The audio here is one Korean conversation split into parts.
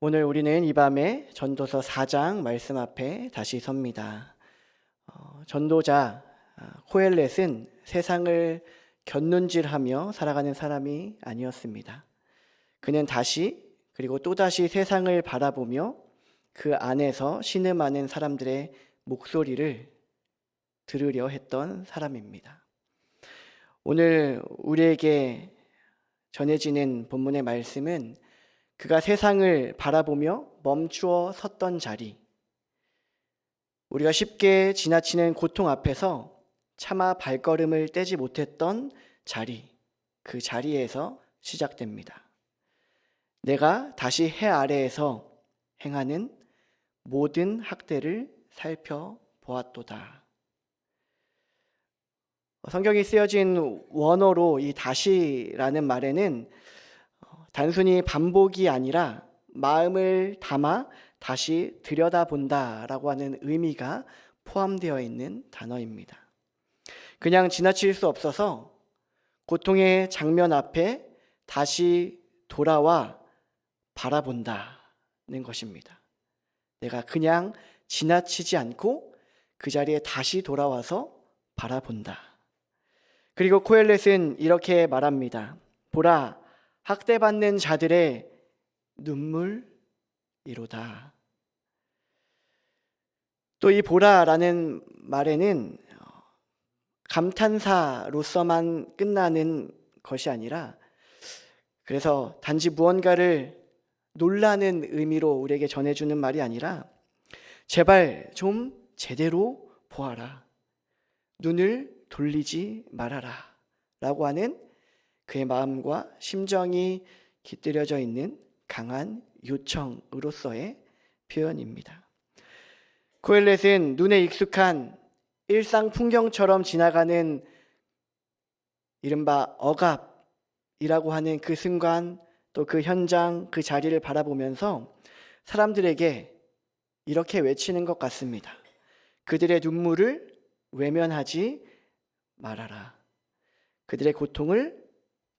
오늘 우리는 이 밤에 전도서 4장 말씀 앞에 다시 섭니다. 어, 전도자 아, 코엘렛은 세상을 곁눈질하며 살아가는 사람이 아니었습니다. 그는 다시 그리고 또다시 세상을 바라보며 그 안에서 신음하는 사람들의 목소리를 들으려 했던 사람입니다. 오늘 우리에게 전해지는 본문의 말씀은 그가 세상을 바라보며 멈추어 섰던 자리, 우리가 쉽게 지나치는 고통 앞에서 차마 발걸음을 떼지 못했던 자리, 그 자리에서 시작됩니다. 내가 다시 해 아래에서 행하는 모든 학대를 살펴보았도다. 성경이 쓰여진 원어로 이 다시라는 말에는 어, 단순히 반복이 아니라 마음을 담아 다시 들여다본다 라고 하는 의미가 포함되어 있는 단어입니다. 그냥 지나칠 수 없어서 고통의 장면 앞에 다시 돌아와 바라본다는 것입니다. 내가 그냥 지나치지 않고 그 자리에 다시 돌아와서 바라본다. 그리고 코엘렛은 이렇게 말합니다. 보라, 학대받는 자들의 눈물이로다. 또 이 보라라는 말에는 감탄사로서만 끝나는 것이 아니라 그래서 단지 무언가를 놀라는 의미로 우리에게 전해주는 말이 아니라 제발 좀 제대로 보아라. 눈을 돌리지 말아라. 라고 하는 그의 마음과 심정이 깃들여져 있는 강한 요청으로서의 표현입니다. 코엘렛은 눈에 익숙한 일상 풍경처럼 지나가는 이른바 억압이라고 하는 그 순간 또 그 현장 그 자리를 바라보면서 사람들에게 이렇게 외치는 것 같습니다. 그들의 눈물을 외면하지 말아라. 그들의 고통을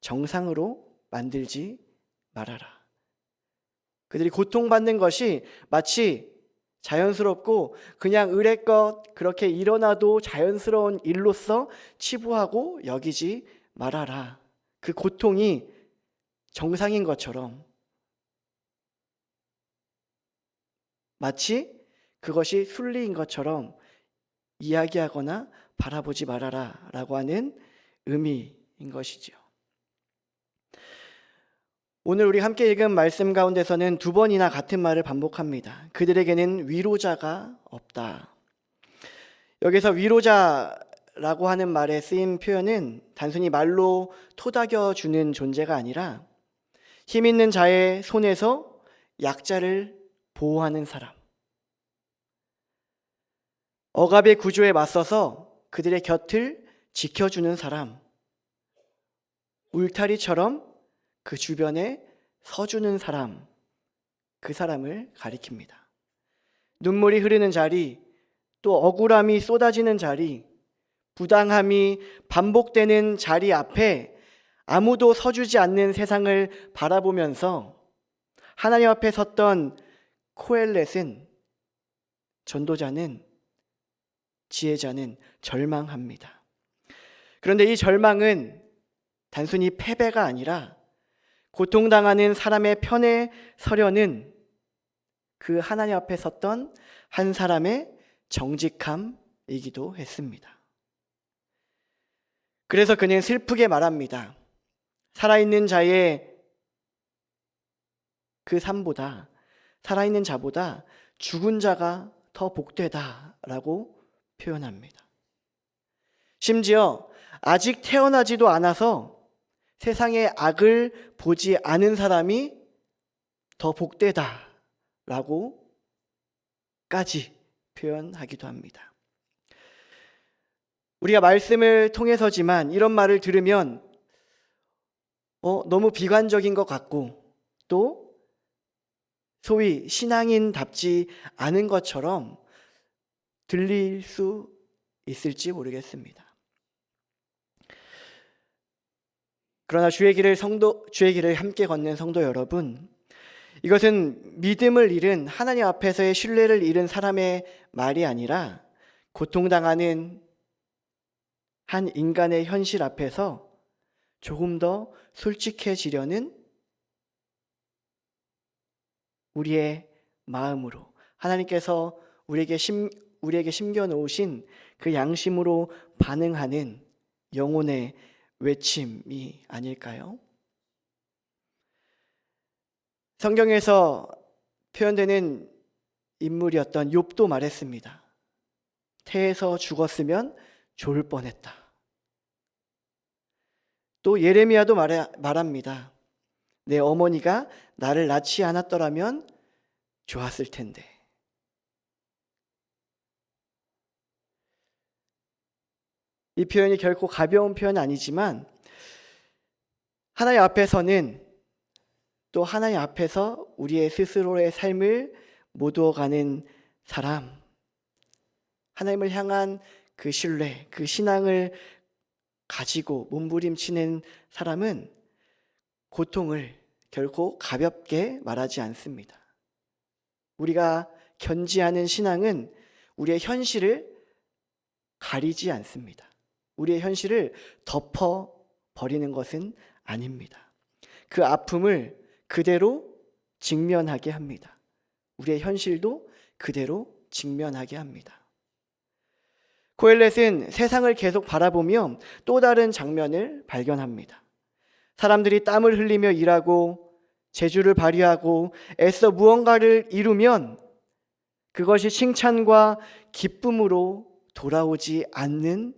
정상으로 만들지 말아라. 그들이 고통받는 것이 마치 자연스럽고 그냥 의뢰껏 그렇게 일어나도 자연스러운 일로서 치부하고 여기지 말아라. 그 고통이 정상인 것처럼 마치 그것이 순리인 것처럼 이야기하거나 바라보지 말아라 라고 하는 의미인 것이지요. 오늘 우리 함께 읽은 말씀 가운데서는 두 번이나 같은 말을 반복합니다. 그들에게는 위로자가 없다. 여기서 위로자라고 하는 말에 쓰인 표현은 단순히 말로 토닥여 주는 존재가 아니라 힘 있는 자의 손에서 약자를 보호하는 사람. 억압의 구조에 맞서서 그들의 곁을 지켜주는 사람. 울타리처럼 그 주변에 서주는 사람, 그 사람을 가리킵니다. 눈물이 흐르는 자리, 또 억울함이 쏟아지는 자리, 부당함이 반복되는 자리 앞에 아무도 서주지 않는 세상을 바라보면서 하나님 앞에 섰던 코엘렛은 전도자는 지혜자는 절망합니다. 그런데 이 절망은 단순히 패배가 아니라 고통당하는 사람의 편에 서려는 그 하나님 앞에 섰던 한 사람의 정직함이기도 했습니다. 그래서 그는 슬프게 말합니다. 살아있는 자의 그 삶보다, 살아있는 자보다 죽은 자가 더 복되다라고 표현합니다. 심지어 아직 태어나지도 않아서 세상의 악을 보지 않은 사람이 더 복되다 라고 까지 표현하기도 합니다. 우리가 말씀을 통해서지만 이런 말을 들으면 어, 너무 비관적인 것 같고 또 소위 신앙인답지 않은 것처럼 들릴 수 있을지 모르겠습니다. 그러나 주의 길을 성도 주의 길을 함께 걷는 성도 여러분, 이것은 믿음을 잃은 하나님 앞에서의 신뢰를 잃은 사람의 말이 아니라 고통당하는 한 인간의 현실 앞에서 조금 더 솔직해지려는 우리의 마음으로 하나님께서 우리에게 심, 우리에게 심겨 놓으신 그 양심으로 반응하는 영혼의 외침이 아닐까요? 성경에서 표현되는 인물이었던 욥도 말했습니다. 태에서 죽었으면 좋을 뻔했다. 또 예레미야도 말해, 말합니다. 내 어머니가 나를 낳지 않았더라면 좋았을 텐데. 이 표현이 결코 가벼운 표현 아니지만 하나님 앞에서는 또 하나님 앞에서 우리의 스스로의 삶을 모두어가는 사람, 하나님을 향한 그 신뢰, 그 신앙을 가지고 몸부림치는 사람은 고통을 결코 가볍게 말하지 않습니다. 우리가 견지하는 신앙은 우리의 현실을 가리지 않습니다. 우리의 현실을 덮어 버리는 것은 아닙니다. 그 아픔을 그대로 직면하게 합니다. 우리의 현실도 그대로 직면하게 합니다. 코엘렛은 세상을 계속 바라보며 또 다른 장면을 발견합니다. 사람들이 땀을 흘리며 일하고 재주를 발휘하고 애써 무언가를 이루면 그것이 칭찬과 기쁨으로 돌아오지 않는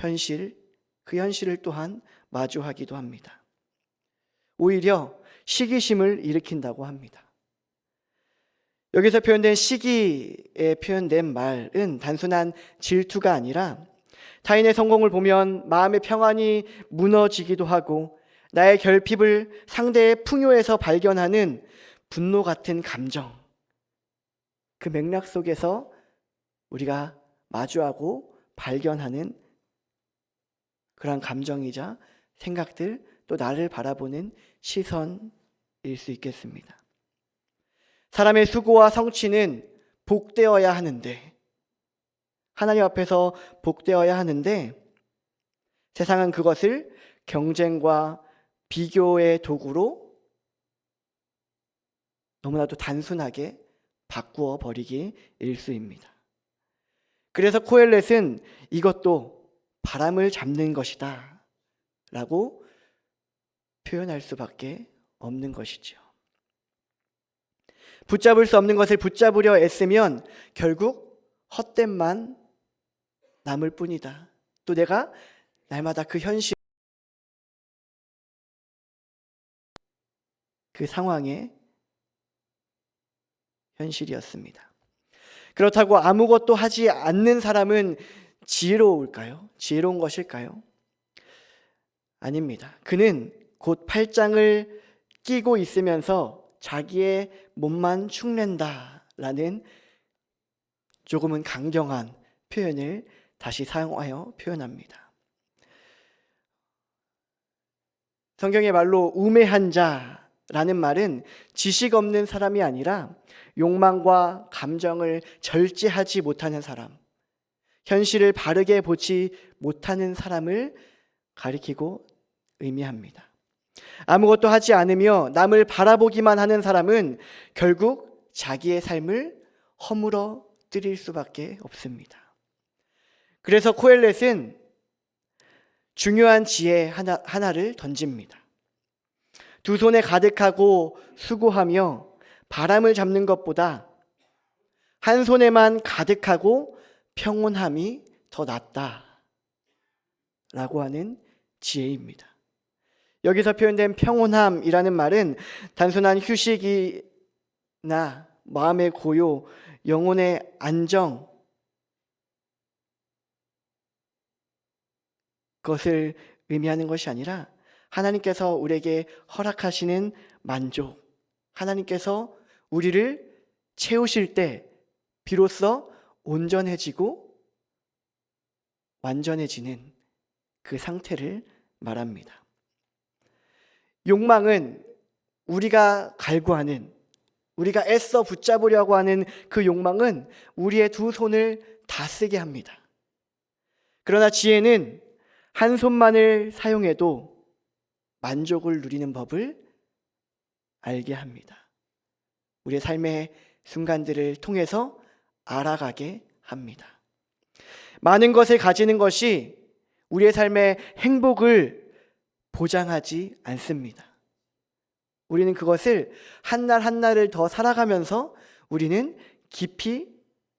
현실, 그 현실을 또한 마주하기도 합니다. 오히려 시기심을 일으킨다고 합니다. 여기서 표현된 시기에 표현된 말은 단순한 질투가 아니라 타인의 성공을 보면 마음의 평안이 무너지기도 하고 나의 결핍을 상대의 풍요에서 발견하는 분노 같은 감정. 그 맥락 속에서 우리가 마주하고 발견하는 그러한 감정이자 생각들 또 나를 바라보는 시선일 수 있겠습니다. 사람의 수고와 성취는 복되어야 하는데 하나님 앞에서 복되어야 하는데 세상은 그것을 경쟁과 비교의 도구로 너무나도 단순하게 바꾸어 버리기 일수입니다. 그래서 코엘렛은 이것도 바람을 잡는 것이다 라고 표현할 수밖에 없는 것이죠. 붙잡을 수 없는 것을 붙잡으려 애쓰면 결국 헛됨만 남을 뿐이다. 또 내가 날마다 그 현실, 그 상황의 현실이었습니다. 그렇다고 아무것도 하지 않는 사람은 지혜로울까요? 지혜로운 것일까요? 아닙니다. 그는 곧 팔짱을 끼고 있으면서 자기의 몸만 축낸다라는 조금은 강경한 표현을 다시 사용하여 표현합니다. 성경의 말로 우매한 자라는 말은 지식 없는 사람이 아니라 욕망과 감정을 절제하지 못하는 사람, 현실을 바르게 보지 못하는 사람을 가리키고 의미합니다. 아무것도 하지 않으며 남을 바라보기만 하는 사람은 결국 자기의 삶을 허물어 뜨릴 수밖에 없습니다. 그래서 코엘렛은 중요한 지혜 하나, 하나를 던집니다. 두 손에 가득하고 수고하며 바람을 잡는 것보다 한 손에만 가득하고 평온함이 더 낫다. 라고 하는 지혜입니다. 여기서 표현된 평온함이라는 말은 단순한 휴식이나 마음의 고요, 영혼의 안정, 그것을 의미하는 것이 아니라 하나님께서 우리에게 허락하시는 만족, 하나님께서 우리를 채우실 때 비로소 온전해지고 완전해지는 그 상태를 말합니다. 욕망은 우리가 갈구하는 우리가 애써 붙잡으려고 하는 그 욕망은 우리의 두 손을 다 쓰게 합니다. 그러나 지혜는 한 손만을 사용해도 만족을 누리는 법을 알게 합니다. 우리의 삶의 순간들을 통해서 알아가게 합니다. 많은 것을 가지는 것이 우리의 삶의 행복을 보장하지 않습니다. 우리는 그것을 한날 한 날을 더 살아가면서 우리는 깊이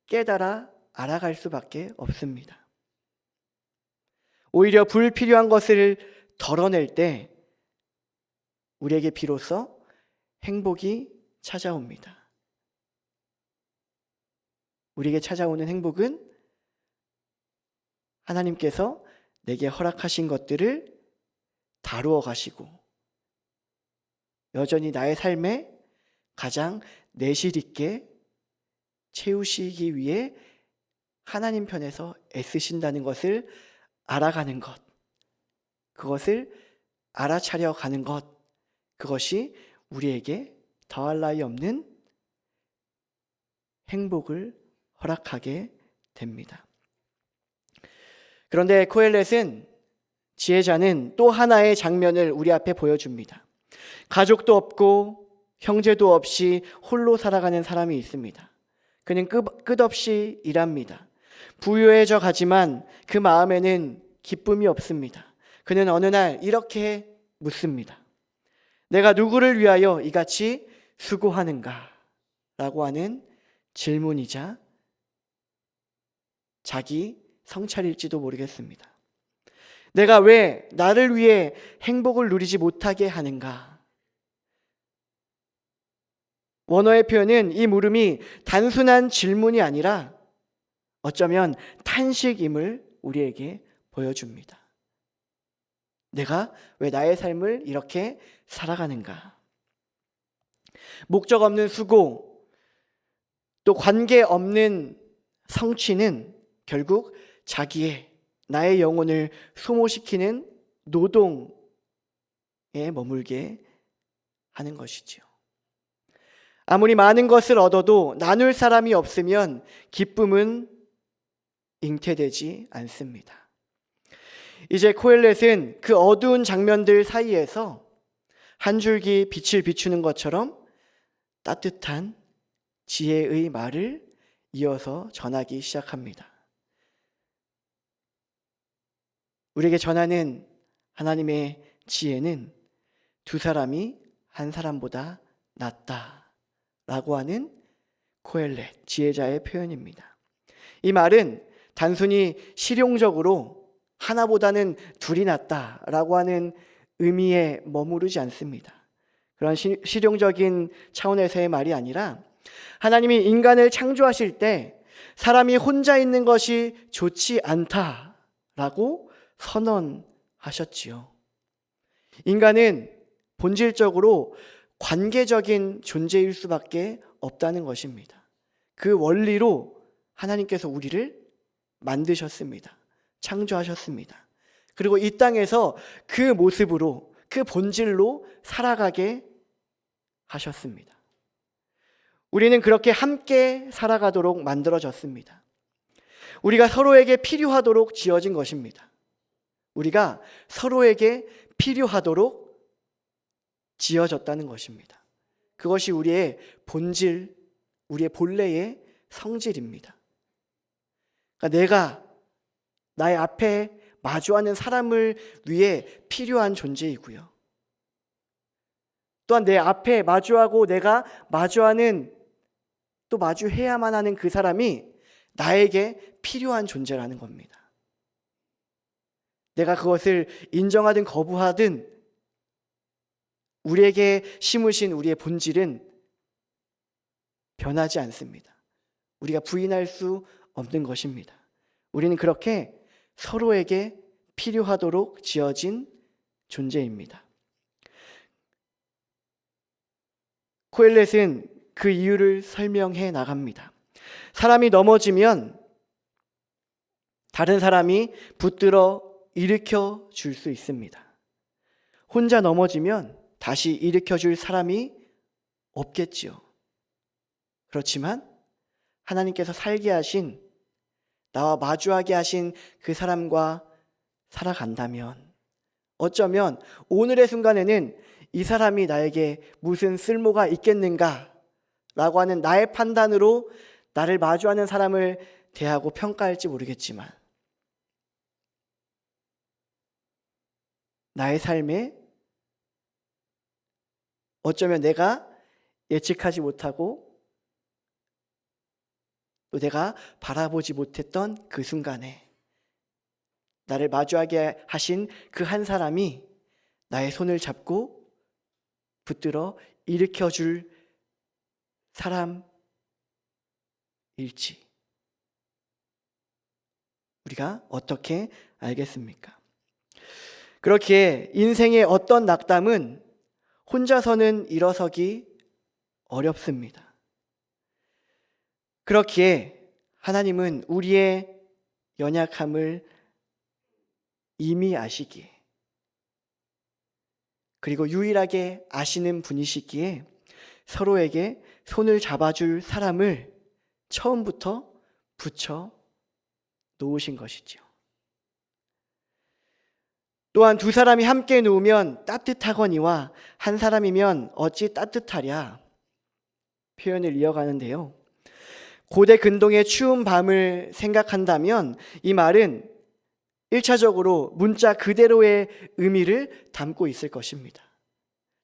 깨달아 알아갈 수밖에 없습니다. 오히려 불필요한 것을 덜어낼 때 우리에게 비로소 행복이 찾아옵니다. 우리에게 찾아오는 행복은 하나님께서 내게 허락하신 것들을 다루어 가시고 여전히 나의 삶에 가장 내실 있게 채우시기 위해 하나님 편에서 애쓰신다는 것을 알아가는 것, 그것을 알아차려 가는 것, 그것이 우리에게 더할 나위 없는 행복을 허락하게 됩니다. 그런데 코엘렛은 지혜자는 또 하나의 장면을 우리 앞에 보여줍니다. 가족도 없고 형제도 없이 홀로 살아가는 사람이 있습니다. 그는 끝, 끝없이 일합니다. 부유해져 가지만 그 마음에는 기쁨이 없습니다. 그는 어느 날 이렇게 묻습니다. 내가 누구를 위하여 이같이 수고하는가? 라고 하는 질문이자 자기 성찰일지도 모르겠습니다. 내가 왜 나를 위해 행복을 누리지 못하게 하는가? 원어의 표현은 이 물음이 단순한 질문이 아니라 어쩌면 탄식임을 우리에게 보여줍니다. 내가 왜 나의 삶을 이렇게 살아가는가? 목적 없는 수고, 또 관계 없는 성취는 결국 자기의 나의 영혼을 소모시키는 노동에 머물게 하는 것이지요. 아무리 많은 것을 얻어도 나눌 사람이 없으면 기쁨은 잉태되지 않습니다. 이제 코엘렛은 그 어두운 장면들 사이에서 한 줄기 빛을 비추는 것처럼 따뜻한 지혜의 말을 이어서 전하기 시작합니다. 우리에게 전하는 하나님의 지혜는 두 사람이 한 사람보다 낫다. 라고 하는 코엘렛, 지혜자의 표현입니다. 이 말은 단순히 실용적으로 하나보다는 둘이 낫다 라고 하는 의미에 머무르지 않습니다. 그런 시, 실용적인 차원에서의 말이 아니라 하나님이 인간을 창조하실 때 사람이 혼자 있는 것이 좋지 않다라고 선언하셨지요. 인간은 본질적으로 관계적인 존재일 수밖에 없다는 것입니다. 그 원리로 하나님께서 우리를 만드셨습니다. 창조하셨습니다. 그리고 이 땅에서 그 모습으로, 그 본질로 살아가게 하셨습니다. 우리는 그렇게 함께 살아가도록 만들어졌습니다. 우리가 서로에게 필요하도록 지어진 것입니다. 우리가 서로에게 필요하도록 지어졌다는 것입니다. 그것이 우리의 본질, 우리의 본래의 성질입니다. 그러니까 내가 나의 앞에 마주하는 사람을 위해 필요한 존재이고요. 또한 내 앞에 마주하고 내가 마주하는 또 마주해야만 하는 그 사람이 나에게 필요한 존재라는 겁니다. 내가 그것을 인정하든 거부하든 우리에게 심으신 우리의 본질은 변하지 않습니다. 우리가 부인할 수 없는 것입니다. 우리는 그렇게 서로에게 필요하도록 지어진 존재입니다. 코엘렛은 그 이유를 설명해 나갑니다. 사람이 넘어지면 다른 사람이 붙들어 일으켜 줄 수 있습니다. 혼자 넘어지면 다시 일으켜 줄 사람이 없겠지요. 그렇지만 하나님께서 살게 하신 나와 마주하게 하신 그 사람과 살아간다면 어쩌면 오늘의 순간에는 이 사람이 나에게 무슨 쓸모가 있겠는가 라고 하는 나의 판단으로 나를 마주하는 사람을 대하고 평가할지 모르겠지만 나의 삶에 어쩌면 내가 예측하지 못하고 또 내가 바라보지 못했던 그 순간에 나를 마주하게 하신 그 한 사람이 나의 손을 잡고 붙들어 일으켜 줄 사람일지 우리가 어떻게 알겠습니까? 그렇기에 인생의 어떤 낙담은 혼자서는 일어서기 어렵습니다. 그렇기에 하나님은 우리의 연약함을 이미 아시기에 그리고 유일하게 아시는 분이시기에 서로에게 손을 잡아줄 사람을 처음부터 붙여 놓으신 것이지요. 또한 두 사람이 함께 누우면 따뜻하거니와 한 사람이면 어찌 따뜻하랴 표현을 이어가는데요. 고대 근동의 추운 밤을 생각한다면 이 말은 1차적으로 문자 그대로의 의미를 담고 있을 것입니다.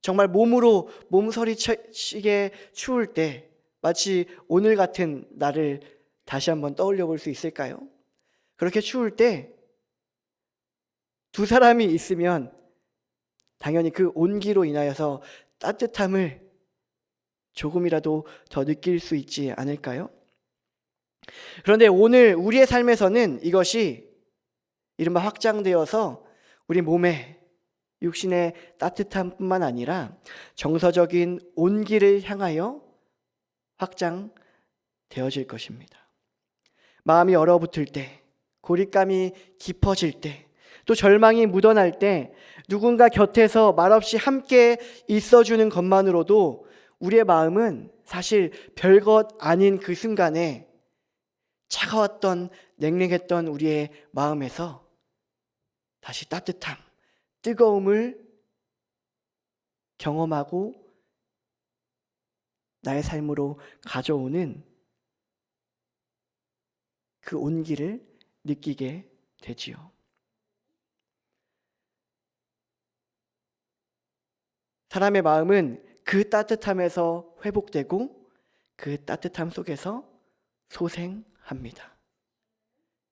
정말 몸으로 몸서리치게 추울 때 마치 오늘 같은 날을 다시 한번 떠올려 볼 수 있을까요? 그렇게 추울 때 두 사람이 있으면 당연히 그 온기로 인하여서 따뜻함을 조금이라도 더 느낄 수 있지 않을까요? 그런데 오늘 우리의 삶에서는 이것이 이른바 확장되어서 우리 몸에 육신의 따뜻함뿐만 아니라 정서적인 온기를 향하여 확장되어질 것입니다. 마음이 얼어붙을 때, 고립감이 깊어질 때, 또 절망이 묻어날 때 누군가 곁에서 말없이 함께 있어주는 것만으로도 우리의 마음은 사실 별것 아닌 그 순간에 차가웠던 냉랭했던 우리의 마음에서 다시 따뜻함, 뜨거움을 경험하고 나의 삶으로 가져오는 그 온기를 느끼게 되지요. 사람의 마음은 그 따뜻함에서 회복되고 그 따뜻함 속에서 소생합니다.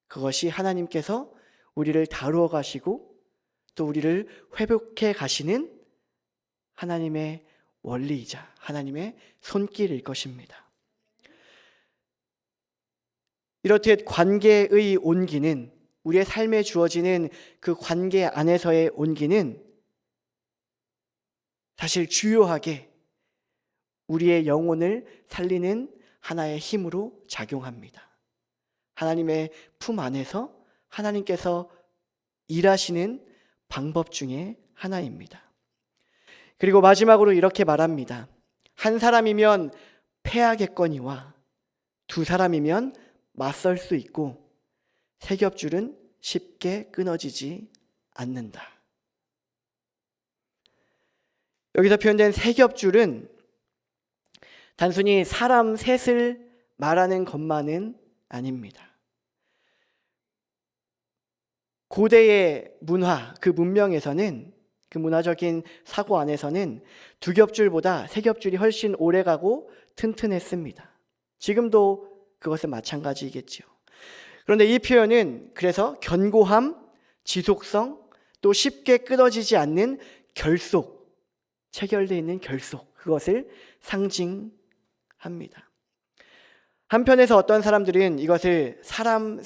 그것이 하나님께서 우리를 다루어 가시고 또 우리를 회복해 가시는 하나님의 원리이자 하나님의 손길일 것입니다. 이렇듯 관계의 온기는 우리의 삶에 주어지는 그 관계 안에서의 온기는 사실 주요하게 우리의 영혼을 살리는 하나의 힘으로 작용합니다. 하나님의 품 안에서 하나님께서 일하시는 방법 중에 하나입니다. 그리고 마지막으로 이렇게 말합니다. 한 사람이면 패하겠거니와 두 사람이면 맞설 수 있고 세 겹줄은 쉽게 끊어지지 않는다. 여기서 표현된 세 겹줄은 단순히 사람 셋을 말하는 것만은 아닙니다. 고대의 문화, 그 문명에서는 그 문화적인 사고 안에서는 두 겹줄보다 세 겹줄이 훨씬 오래 가고 튼튼했습니다. 지금도 그것은 마찬가지겠지요. 그런데 이 표현은 그래서 견고함, 지속성, 또 쉽게 끊어지지 않는 결속, 체결되어 있는 결속, 그것을 상징합니다. 한편에서 어떤 사람들은 이것을 사람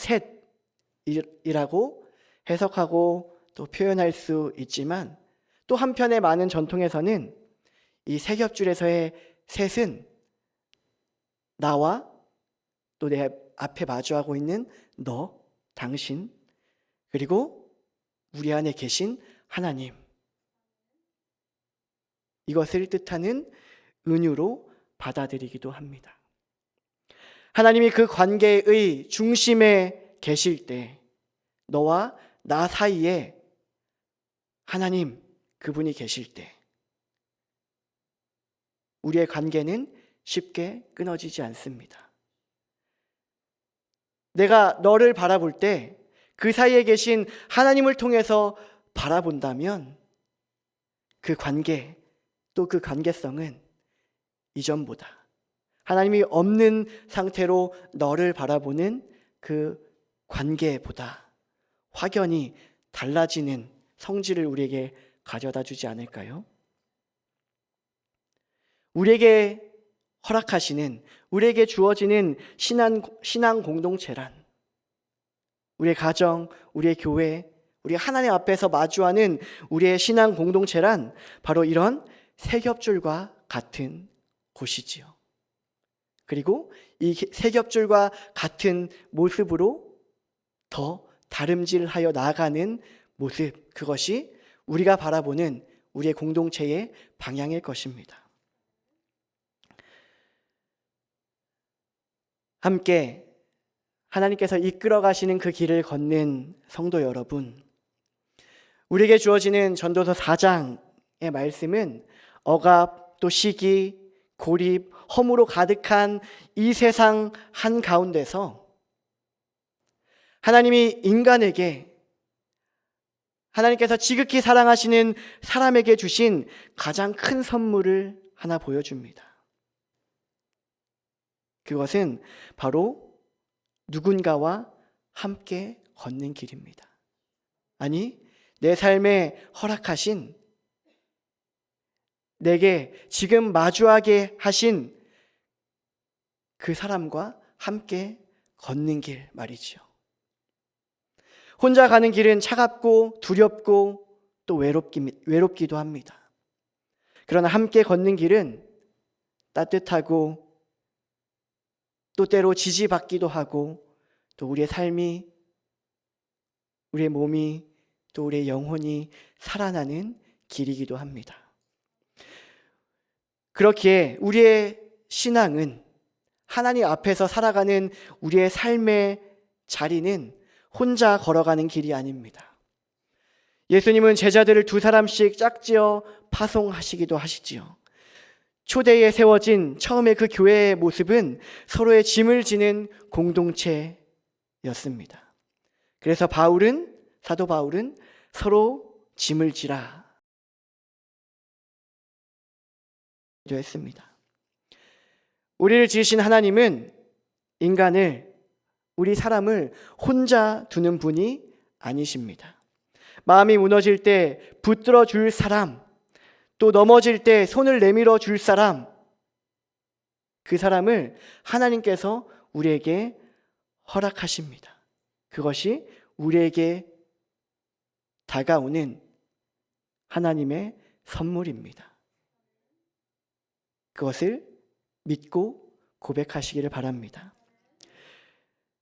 셋이라고 해석하고 또 표현할 수 있지만 또 한편의 많은 전통에서는 이 세 겹줄에서의 셋은 나와 또 내 앞에 마주하고 있는 너, 당신, 그리고 우리 안에 계신 하나님. 이것을 뜻하는 은유로 받아들이기도 합니다. 하나님이 그 관계의 중심에 계실 때 너와 나 사이에 하나님 그분이 계실 때 우리의 관계는 쉽게 끊어지지 않습니다. 내가 너를 바라볼 때 그 사이에 계신 하나님을 통해서 바라본다면 그 관계 또 그 관계성은 이전보다 하나님이 없는 상태로 너를 바라보는 그 관계보다 확연히 달라지는 성질을 우리에게 가져다 주지 않을까요? 우리에게 허락하시는, 우리에게 주어지는 신앙, 신앙 공동체란 우리의 가정, 우리의 교회, 우리 하나님 앞에서 마주하는 우리의 신앙 공동체란 바로 이런 세겹줄과 같은 곳이지요. 그리고 이 세겹줄과 같은 모습으로 더 다름질하여 나아가는 모습, 그것이 우리가 바라보는 우리의 공동체의 방향일 것입니다. 함께 하나님께서 이끌어 가시는 그 길을 걷는 성도 여러분, 우리에게 주어지는 전도서 4장의 말씀은 억압, 또 시기, 고립, 허무로 가득한 이 세상 한 가운데서 하나님이 인간에게 하나님께서 지극히 사랑하시는 사람에게 주신 가장 큰 선물을 하나 보여줍니다. 그것은 바로 누군가와 함께 걷는 길입니다. 아니, 내 삶에 허락하신 내게 지금 마주하게 하신 그 사람과 함께 걷는 길 말이지요. 혼자 가는 길은 차갑고 두렵고 또 외롭기, 외롭기도 합니다. 그러나 함께 걷는 길은 따뜻하고 또 때로 지지받기도 하고 또 우리의 삶이 우리의 몸이 또 우리의 영혼이 살아나는 길이기도 합니다. 그렇기에 우리의 신앙은 하나님 앞에서 살아가는 우리의 삶의 자리는 혼자 걸어가는 길이 아닙니다. 예수님은 제자들을 두 사람씩 짝지어 파송하시기도 하시지요. 초대에 세워진 처음에 그 교회의 모습은 서로의 짐을 지는 공동체였습니다. 그래서 바울은, 사도 바울은 서로 짐을 지라. 했습니다. 우리를 지으신 하나님은 인간을 우리 사람을 혼자 두는 분이 아니십니다. 마음이 무너질 때 붙들어 줄 사람, 또 넘어질 때 손을 내밀어 줄 사람, 그 사람을 하나님께서 우리에게 허락하십니다. 그것이 우리에게 다가오는 하나님의 선물입니다. 그것을 믿고 고백하시기를 바랍니다.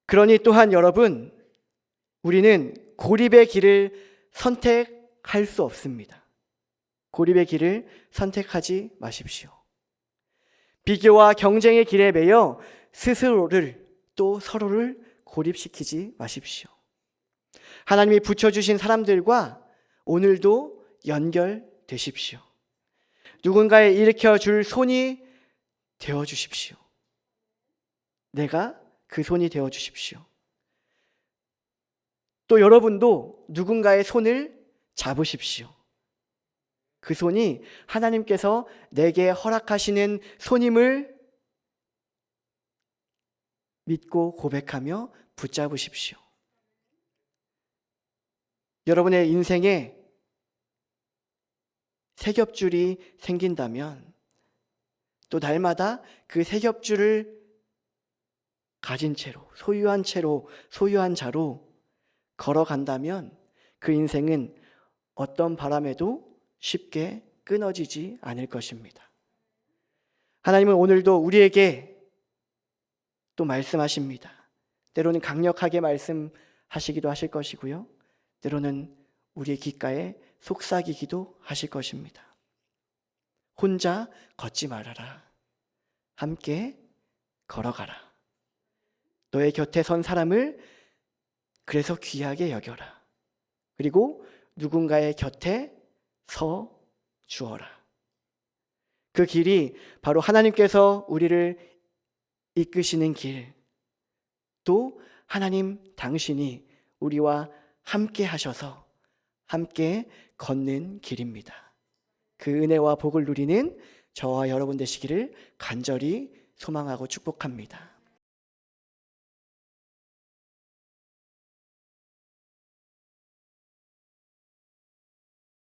그러니 또한 여러분, 우리는 고립의 길을 선택할 수 없습니다. 고립의 길을 선택하지 마십시오. 비교와 경쟁의 길에 매여 스스로를 또 서로를 고립시키지 마십시오. 하나님이 붙여주신 사람들과 오늘도 연결되십시오. 누군가에 일으켜 줄 손이 되어 주십시오. 내가 그 손이 되어 주십시오. 또 여러분도 누군가의 손을 잡으십시오. 그 손이 하나님께서 내게 허락하시는 손임을 믿고 고백하며 붙잡으십시오. 여러분의 인생에 세겹줄이 생긴다면 또 날마다 그 세겹줄을 가진 채로, 소유한 채로, 소유한 자로 걸어간다면 그 인생은 어떤 바람에도 쉽게 끊어지지 않을 것입니다. 하나님은 오늘도 우리에게 또 말씀하십니다. 때로는 강력하게 말씀하시기도 하실 것이고요. 때로는 우리의 귓가에 속삭이기도 하실 것입니다. 혼자 걷지 말아라. 함께 걸어가라. 너의 곁에 선 사람을 그래서 귀하게 여겨라. 그리고 누군가의 곁에 서 주어라. 그 길이 바로 하나님께서 우리를 이끄시는 길, 또 하나님 당신이 우리와 함께 하셔서 함께 걷는 길입니다. 그 은혜와 복을 누리는 저와 여러분 되시기를 간절히 소망하고 축복합니다.